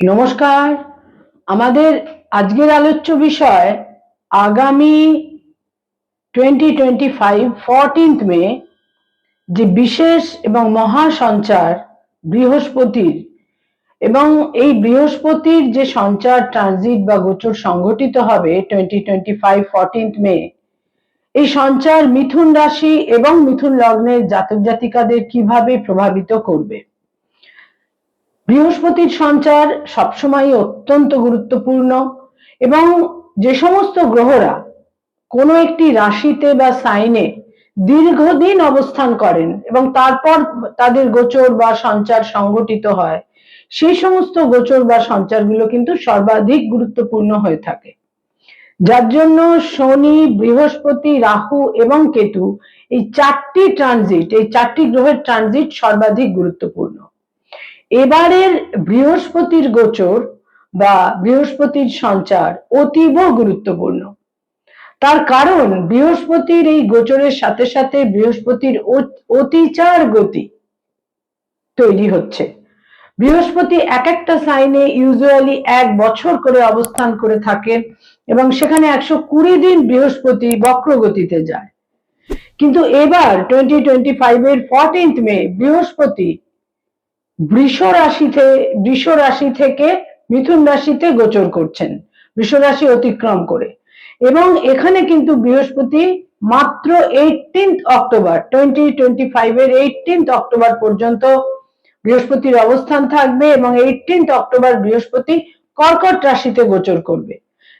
নমস্কার। আমাদের আজকের আলোচ্য বিষয় আগামী twenty twenty five fourteenth May যে বিশেষ এবং মহা সঞ্চার বৃহস্পতির এবং এই বৃহস্পতির যে সঞ্চার ট্রানজিট বা গোচর সংঘটিত হবে twenty twenty five fourteenth May, এই সঞ্চার মিথুন রাশি এবং মিথুন লগ্নের জাতক জাতিকাদের কীভাবে প্রভাবিত করবে? বৃহস্পতির সঞ্চার সবসময় অত্যন্ত গুরুত্বপূর্ণ এবং যে সমস্ত গ্রহরা কোনো একটি রাশিতে বা সাইনে দীর্ঘদিন অবস্থান করেন এবং তারপর তাদের গোচর বা সঞ্চার সংগঠিত হয়, সেই সমস্ত গোচর বা সঞ্চারগুলো কিন্তু সর্বাধিক গুরুত্বপূর্ণ হয়ে থাকে। যার জন্য শনি, বৃহস্পতি, রাহু এবং কেতু এই চারটি ট্রানজিট এই চারটি গ্রহের ট্রানজিট সর্বাধিক গুরুত্বপূর্ণ। এবারের বৃহস্পতির গোচর বা বৃহস্পতির সঞ্চার অতীব গুরুত্বপূর্ণ। তার কারণ বৃহস্পতির এই গোচরের সাথে সাথে বৃহস্পতির অতিচার গতি তৈরি হচ্ছে। বৃহস্পতি এক একটা সাইনে ইউজুয়ালি এক বছর করে অবস্থান করে থাকে এবং সেখানে একশো কুড়ি দিন বৃহস্পতি বক্রগতিতে যায়। কিন্তু এবার টোয়েন্টি টোয়েন্টি ফাইভ এর ফোরটিন্থ মে বৃহস্পতি বৃষ রাশিতে, বৃষ রাশি থেকে মিথুন রাশিতে গোচর করছেন। বৃষ রাশি অতিক্রম করে। এবং এখানে কিন্তু বৃহস্পতি মাত্র eighteenth October twenty twenty five এর এইটিন্থ অক্টোবর পর্যন্ত বৃহস্পতির অবস্থান থাকবে এবং এইটিন্থ অক্টোবর বৃহস্পতি কর্কট রাশিতে গোচর করবে।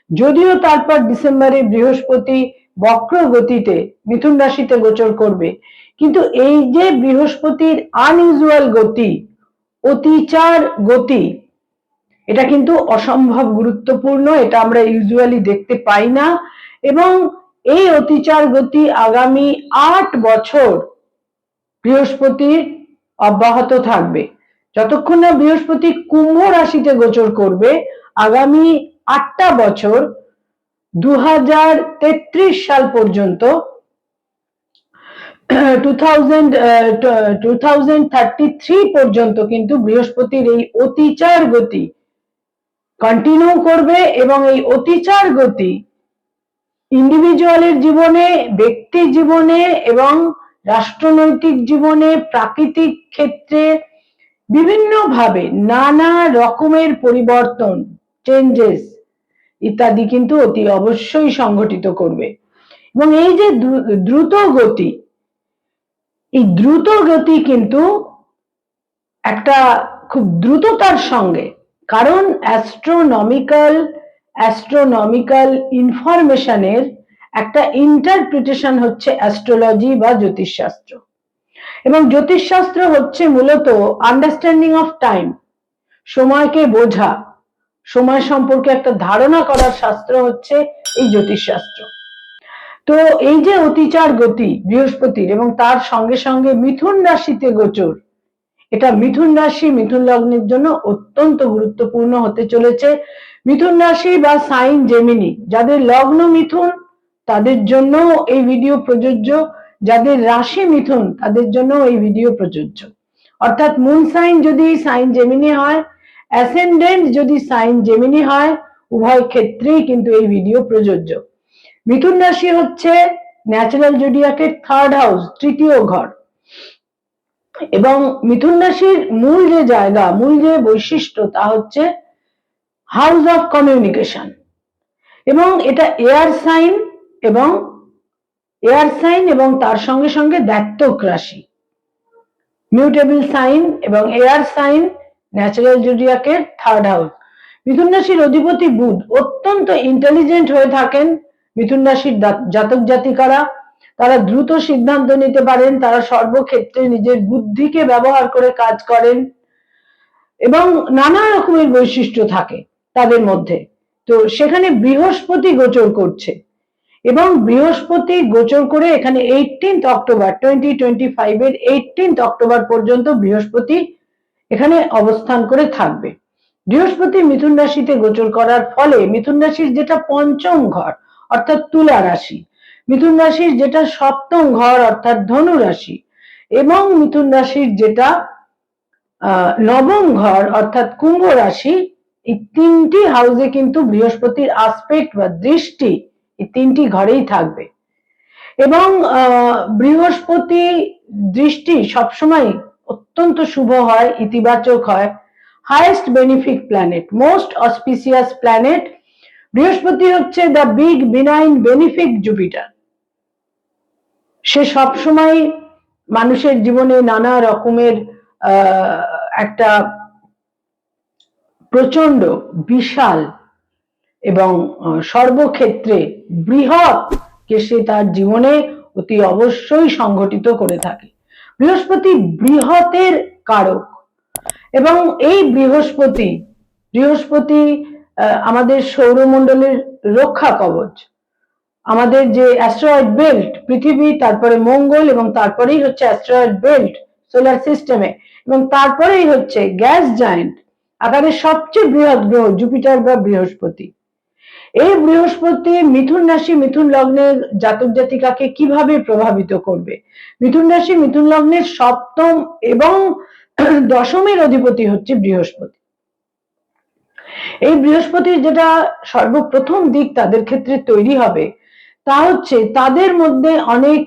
যদিও তারপর ডিসেম্বরে বৃহস্পতি বক্র গতিতে মিথুন রাশিতে গোচর করবে, কিন্তু এই যে বৃহস্পতির আনইউজুয়াল গতি অতিচার গতি। এটা কিন্তু অসম্ভব গুরুত্বপূর্ণ, এটা আমরা ইউজুয়ালি দেখতে পাই না। এবং এই অতিচার গতি আগামী আট বছর বৃহস্পতির অব্যাহত থাকবে। যতক্ষণ না বৃহস্পতি কুম্ভ রাশিতে গোচর করবে, আগামী আটটা বছর দু হাজার তেত্রিশ সাল পর্যন্ত টু পর্যন্ত কিন্তু বৃহস্পতির এই অতিচার গতি কন্টিনিউ করবে এবং এই অতিচার গতি ইন্ডিভিজুয়ালের জীবনে, ব্যক্তি জীবনে এবং রাষ্ট্রনৈতিক জীবনে, প্রাকৃতিক ক্ষেত্রে বিভিন্নভাবে নানা রকমের পরিবর্তন চেঞ্জেস ইত্যাদি কিন্তু অতি অবশ্যই সংঘটিত করবে। এবং এই যে দ্রুত গতি এই দ্রুত গতি কিন্তু একটা খুব দ্রুততার সঙ্গে, কারণ অ্যাস্ট্রোনমিক্যাল অ্যাস্ট্রোনমিক্যাল ইনফরমেশনের একটা ইন্টারপ্রিটেশন হচ্ছে অ্যাস্ট্রোলজি বা জ্যোতিষশাস্ত্র। এবং জ্যোতিষশাস্ত্র হচ্ছে মূলত আন্ডারস্ট্যান্ডিং অফ টাইম সময়কে বোঝা। সময় সম্পর্কে একটা ধারণা করার শাস্ত্র হচ্ছে এই জ্যোতিষশাস্ত্র। তো এই যে অতিচার গতি বৃহস্পতির এবং তার সঙ্গে সঙ্গে মিথুন রাশিতে গোচর, এটা মিথুন রাশি মিথুন লগ্নের জন্য অত্যন্ত গুরুত্বপূর্ণ হতে চলেছে। মিথুন রাশি বা সাইন জেমিনি, যাদের লগ্ন মিথুন, তাদের জন্য এই ভিডিও প্রযোজ্য। যাদের রাশি মিথুন, তাদের জন্য এই ভিডিও প্রযোজ্য। অর্থাৎ মুন সাইন যদি সাইন জেমিনি হয়, অ্যাসেন্ডেন্ট যদি সাইন জেমিনি হয়, উভয় ক্ষেত্রেই কিন্তু এই ভিডিও প্রযোজ্য। মিথুন রাশি হচ্ছে ন্যাচারাল জুডিয়াকের থার্ড হাউস তৃতীয় ঘর। এবং মিথুন রাশির মূল যে জায়গা, মূল যে বৈশিষ্ট্য, তা হচ্ছে হাউস অফ কমিউনিকেশন এবং এটা এয়ার সাইন এবং এয়ার সাইন এবং তার সঙ্গে সঙ্গে দ্যাত্তক রাশি। মিউটেবল সাইন এবং এয়ার সাইন ন্যাচারাল জুডিয়াকের থার্ড হাউস মিথুন রাশির অধিপতি বুধ অত্যন্ত ইন্টেলিজেন্ট হয়ে থাকেন। মিথুন রাশির জাতক জাতিকারা, তারা দ্রুত সিদ্ধান্ত নিতে পারেন, তারা সর্বক্ষেত্রে নিজের বুদ্ধিকে ব্যবহার করে কাজ করেন এবং নানা রকমের বৈশিষ্ট্য থাকে তাদের মধ্যে। তো সেখানে বৃহস্পতি গোচর করছে এবং বৃহস্পতি গোচর করে এখানে eighteenth October twenty twenty five এর এইটিন্থ অক্টোবর পর্যন্ত বৃহস্পতি এখানে অবস্থান করে থাকবে। বৃহস্পতি মিথুন রাশিতে গোচর করার ফলে মিথুন রাশির যেটা পঞ্চম ঘর অর্থাৎ তুলা রাশি। মিথুন রাশির যেটা সপ্তম ঘর অর্থাৎ ধনু রাশি এবং মিথুন রাশির যেটা নবম ঘর অর্থাৎ কুম্ভ রাশি, এই তিনটি হাউসে কিন্তু বৃহস্পতির আসপেক্ট বা দৃষ্টি এই তিনটি ঘরেই থাকবে। এবং বৃহস্পতি দৃষ্টি সবসময় অত্যন্ত শুভ হয়, ইতিবাচক হয় highest benefit planet most auspicious planet বৃহস্পতি হচ্ছে the big benign benefic Jupiter সে সবসময় মানুষের জীবনে নানা রকমের একটা প্রচণ্ড বিশাল এবং সর্বক্ষেত্রে বৃহৎ কে সে তার জীবনে অতি অবশ্যই সংগঠিত করে থাকে। বৃহস্পতি বৃহতের কারক এবং এই বৃহস্পতি বৃহস্পতি আমাদের সৌরমণ্ডলের রক্ষা কবচ। আমাদের যে অ্যাস্ট্রয়েড বেল্ট পৃথিবী, তারপরে মঙ্গল এবং তারপরেই হচ্ছে অ্যাস্ট্রয়েড বেল্ট সোলার সিস্টেমে এবং তারপরেই হচ্ছে গ্যাস জায়েন্ট আকারের সবচেয়ে বৃহৎ গ্রহ জুপিটার বা বৃহস্পতি। এই বৃহস্পতি মিথুন রাশি, মিথুন লগ্নের জাতক জাতিকাকে কীভাবে প্রভাবিত করবে? মিথুন রাশি, মিথুন লগ্নের সপ্তম এবং দশমের অধিপতি হচ্ছে বৃহস্পতি। এই বৃহস্পতির যেটা সর্বপ্রথম দিক তাদের ক্ষেত্রে তৈরি হবে, তা হচ্ছে তাদের মধ্যে অনেক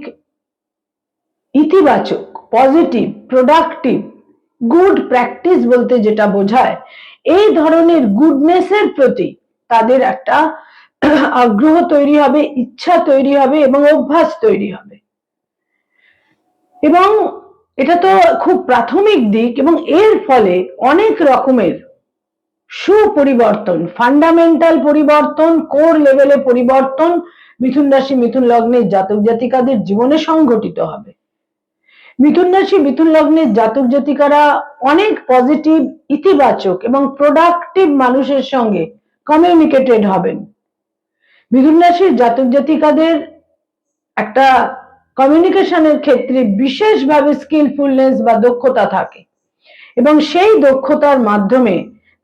ইতিবাচক পজিটিভ প্রোডাক্টিভ গুড প্র্যাকটিস বলতে যেটা বোঝায়, এই ধরনের গুডনেসের প্রতি তাদের একটা আগ্রহ তৈরি হবে, ইচ্ছা তৈরি হবে এবং অভ্যাস তৈরি হবে। এবং এটা তো খুব প্রাথমিক দিক এবং এর ফলে অনেক রকমের সুপরিবর্তন ফান্ডামেন্টাল পরিবর্তন কোর লেভেলে পরিবর্তন, মিথুন রাশি, মিথুন লগ্নের জাতক জাতিকাদের জীবনে সংঘটিত হবে। মিথুন রাশি, মিথুন লগ্নের জাতক জাতিকারা অনেক পজিটিভ ইতিবাচক এবং প্রোডাক্টিভ মানুষের সঙ্গে কমিউনিকেটেড হবেন। মিথুন রাশির জাতক জাতিকাদের একটা কমিউনিকেশনের ক্ষেত্রে বিশেষভাবে স্কিলফুলনেস বা দক্ষতা থাকে এবং সেই দক্ষতার মাধ্যমে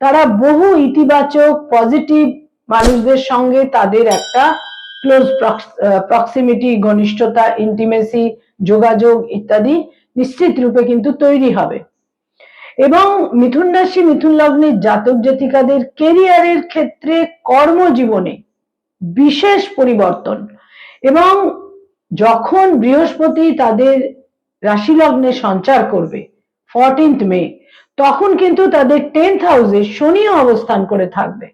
তারা বহু ইতিবাচক পজিটিভ মানুষদের সঙ্গে তাদের একটা ক্লোজ প্রক্সিমিটি ঘনিষ্ঠতা ইন্টিমেসি যোগাযোগ ইত্যাদি নিশ্চিত রূপে কিন্তু তৈরি হবে। এবং মিথুন রাশি, মিথুন লগ্নের জাতক জাতিকাদের কেরিয়ারের ক্ষেত্রে কর্মজীবনে বিশেষ পরিবর্তন এবং যখন বৃহস্পতি তাদের রাশি লগ্নে সঞ্চার করবে ফোরটিন্থ মে তখন কিন্তু তাদের টেন্থ হাউসে শনিও অবস্থান করে থাকবে।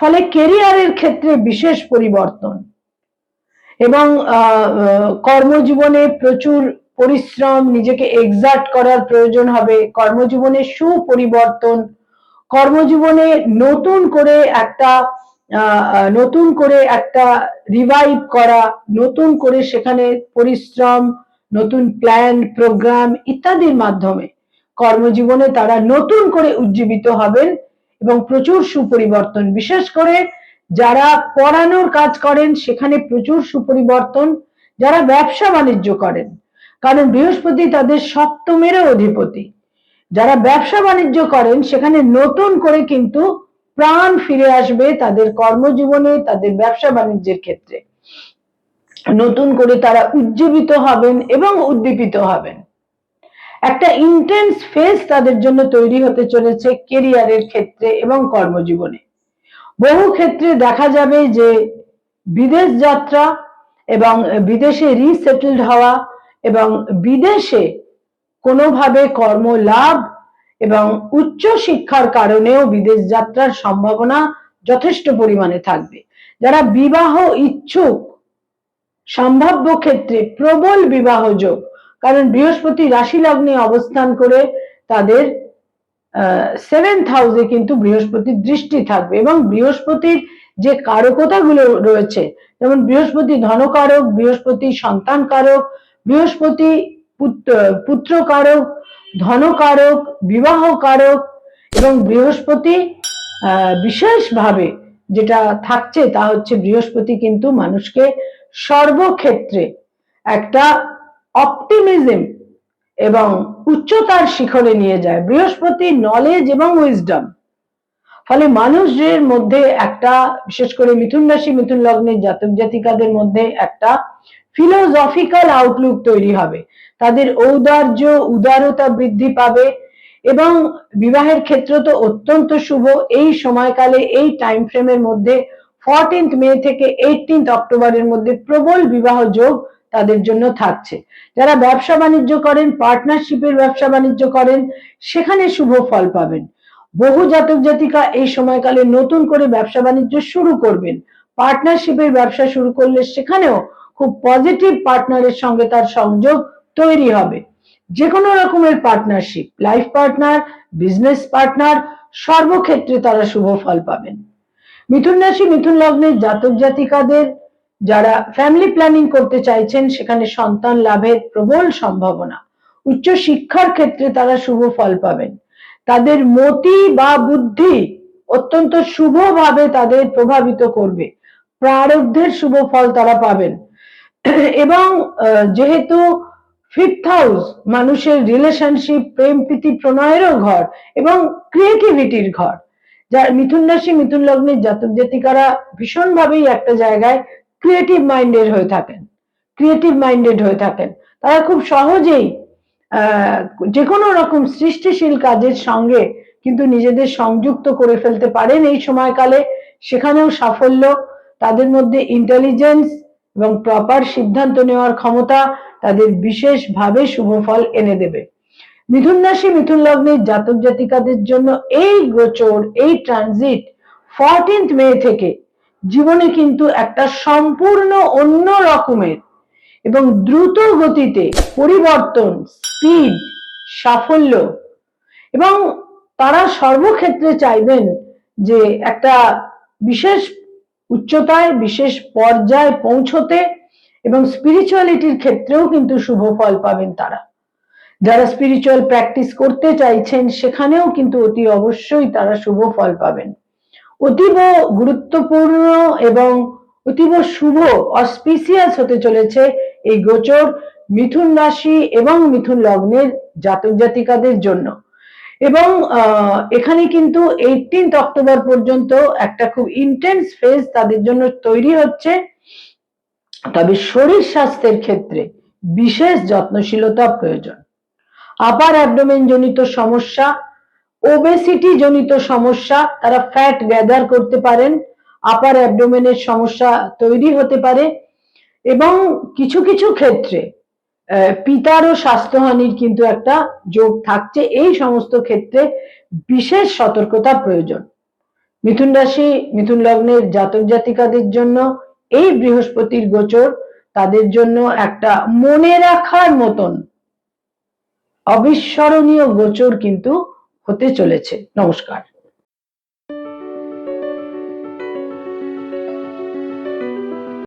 ফলে কেরিয়ারের ক্ষেত্রে বিশেষ পরিবর্তন। এবং কর্মজীবনে প্রচুর পরিশ্রম, নিজেকে এক্সাক্ট করার প্রয়োজন হবে। কর্মজীবনে সুপরিবর্তন। কর্মজীবনে নতুন করে একটা নতুন করে একটা রিভাইভ করা, নতুন করে সেখানে পরিশ্রম, নতুন প্ল্যান প্রোগ্রাম ইত্যাদির মাধ্যমে কর্মজীবনে তারা নতুন করে উজ্জীবিত হবেন এবং প্রচুর সুপরিবর্তন। বিশেষ করে যারা পড়ানোর কাজ করেন, সেখানে প্রচুর সুপরিবর্তন। যারা ব্যবসা বাণিজ্য করেন, কারণ বৃহস্পতি তাদের সপ্তমেরও অধিপতি। যারা ব্যবসা বাণিজ্য করেন, সেখানে নতুন করে কিন্তু প্রাণ ফিরে আসবে তাদের কর্মজীবনে, তাদের ব্যবসা বাণিজ্যের ক্ষেত্রে। নতুন করে তারা উজ্জীবিত হবেন এবং উদ্দীপিত হবেন। একটা ইন্টেন্স ফেজ তাদের জন্য তৈরি হতে চলেছে কেরিয়ারের ক্ষেত্রে এবং কর্মজীবনে। বহু ক্ষেত্রে দেখা যাবে যে বিদেশ যাত্রা এবং বিদেশে রিসেটেলড হওয়া এবং বিদেশে কোনোভাবে কর্ম লাভ এবং উচ্চ শিক্ষার কারণেও বিদেশ যাত্রার সম্ভাবনা যথেষ্ট পরিমাণে থাকবে। যারা বিবাহ ইচ্ছুক, সম্ভাব্য ক্ষেত্রে প্রবল বিবাহ যোগ কারণ বৃহস্পতি রাশি লগ্নে অবস্থান করে তাদের সেভেন্থ হাউসে কিন্তু বৃহস্পতির দৃষ্টি থাকবে এবং বৃহস্পতির যে কারকতাগুলো রয়েছে, যেমন বৃহস্পতি ধনকারক, বৃহস্পতি সন্তান কারক বৃহস্পতি পুত্র কারক ধনকারক বিবাহ কারক এবং বৃহস্পতি বিশেষভাবে যেটা থাকছে তা হচ্ছে বৃহস্পতি কিন্তু মানুষকে সর্বক্ষেত্রে একটা অপটিমিজম এবং উচ্চতার শিখরে নিয়ে যায়। বৃহস্পতি নলেজ এবং উইজডম ফলে মানুষের মধ্যে একটা, বিশেষ করে মিথুন রাশি, মিথুন লগ্নের জাতক জাতিকাদের মধ্যে একটা ফিলোসফিক্যাল আউটলুক তৈরি হবে। তাদের ঔদার্য, উদারতা বৃদ্ধি পাবে এবং বিবাহের ক্ষেত্র তো অত্যন্ত শুভ। এই সময়কালে, এই টাইম ফ্রেমের মধ্যে ফোরটিন্থ মে থেকে এইটিন্থ অক্টোবরের মধ্যে প্রবল বিবাহ যোগ তাদের জন্য থাকছে। যারা ব্যবসা বাণিজ্য করেন পার্টনারশিপের ব্যবসা বাণিজ্য করেন, সেখানে শুভ ফল পাবেন। বহু জাতক জাতিকা এই সময়কালে নতুন করে ব্যবসা বাণিজ্য শুরু করবেন। পার্টনারশিপের ব্যবসা শুরু করলে সেখানেও খুব পজিটিভ পার্টনারের সঙ্গে তার সংযোগ তৈরি হবে। যে কোনো রকমের partnership life partner business partner সর্বক্ষেত্রে তারা শুভ ফল পাবেন। মিথুন রাশি, মিথুন লগ্নের জাতক জাতিকাদের যারা ফ্যামিলি প্ল্যানিং করতে চাইছেন, সেখানে সন্তান লাভের প্রবল সম্ভাবনা। উচ্চ শিক্ষার ক্ষেত্রে তারা শুভ ফল পাবেন। তাদের মতি বা বুদ্ধি অত্যন্ত শুভভাবে তাদের প্রভাবিত করবে। প্রারব্ধের শুভ ফল তারা পাবেন। এবং যেহেতু ফিফথ হাউস মানুষের রিলেশনশিপ প্রেম, প্রীতি প্রণয়েরও ঘর এবং ক্রিয়েটিভিটির ঘর। যার মিথুন রাশি, মিথুন লগ্নের জাতক জাতিকারা ভীষণভাবেই একটা জায়গায় ক্রিয়েটিভ মাইন্ডেড হয়ে থাকেন ক্রিয়েটিভ মাইন্ডেড হয়ে থাকেন। তারা খুব সহজেই যে কোনো রকম সৃষ্টিশীল কাজের সঙ্গে কিন্তু নিজেদের সংযুক্ত করে ফেলতে পারেন। এই সময়কালে সেখানেও সাফল্য, তাদের মধ্যে ইন্টেলিজেন্স এবং প্রপার সিদ্ধান্ত নেওয়ার ক্ষমতা তাদের বিশেষভাবে শুভ ফল এনে দেবে। মিথুন রাশি, মিথুন লগ্নের জাতক জাতিকাদের জন্য এই গোচর, এই ট্রানজিট ফোরটিন্থ মে থেকে জীবনে কিন্তু একটা সম্পূর্ণ অন্য রকমের এবং দ্রুত গতিতে পরিবর্তন স্পিড সাফল্য এবং তারা সর্বক্ষেত্রে চাইবেন যে একটা বিশেষ উচ্চতায়, বিশেষ পর্যায়ে পৌঁছতে এবং স্পিরিচুয়ালিটির ক্ষেত্রেও কিন্তু শুভ ফল পাবেন তারা। যারা স্পিরিচুয়াল প্র্যাকটিস করতে চাইছেন, সেখানেও কিন্তু অতি অবশ্যই তারা শুভ ফল পাবেন। অতীব গুরুত্বপূর্ণ এবং অতীব শুভ, অস্পিসিয়াস হতে চলেছে এই গোচর মিথুন রাশি এবং মিথুন লগ্নের জাতক জাতিকাদের জন্য। এবং এখানে কিন্তু এইটিন্থ অক্টোবর পর্যন্ত একটা খুব ইন্টেন্স ফেজ তাদের জন্য তৈরি হচ্ছে। তবে শরীর স্বাস্থ্যের ক্ষেত্রে বিশেষ যত্নশীলতা প্রয়োজন। আপার অ্যাবডোমেন জনিত সমস্যা ওবেসিটি জনিত সমস্যা, তারা ফ্যাট গ্যাদার করতে পারেন আপার অ্যাবডোমেনের সমস্যা তৈরি হতে পারে এবং কিছু কিছু ক্ষেত্রে পিতারও স্বাস্থ্যহানির কিন্তু একটা যোগ থাকছে। এই সমস্ত ক্ষেত্রে বিশেষ সতর্কতা প্রয়োজন। মিথুন রাশি, মিথুন লগ্নের জাতক জাতিকাদের জন্য এই বৃহস্পতির গোচর তাদের জন্য একটা মনে রাখার মতন অবিস্মরণীয় গোচর কিন্তু হতে চলেছে। নমস্কার।